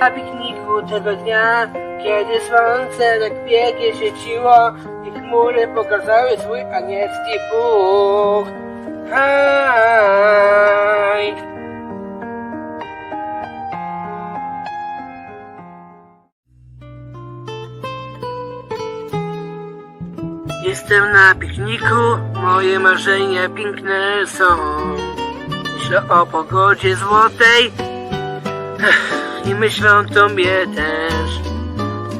na pikniku tego dnia, kiedy słońce tak pięknie świeciło i chmury pokazały swój anielski. Haj! Jestem na pikniku, moje marzenia piękne są. Myślę o pogodzie złotej i myślę o tobie też.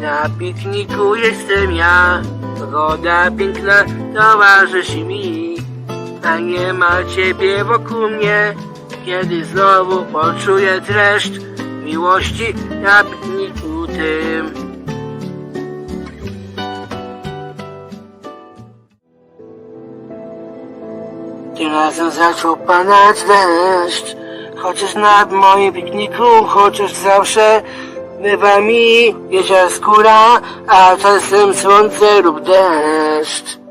Na pikniku jestem ja, pogoda piękna towarzyszy mi. A nie ma ciebie wokół mnie, kiedy znowu poczuję dreszcz miłości na pikniku tym. Tym razem zaczął padać deszcz Chociaż nad moim pikniku Chociaż zawsze bywa mi Wiedzia skóra A czasem słońce lub deszcz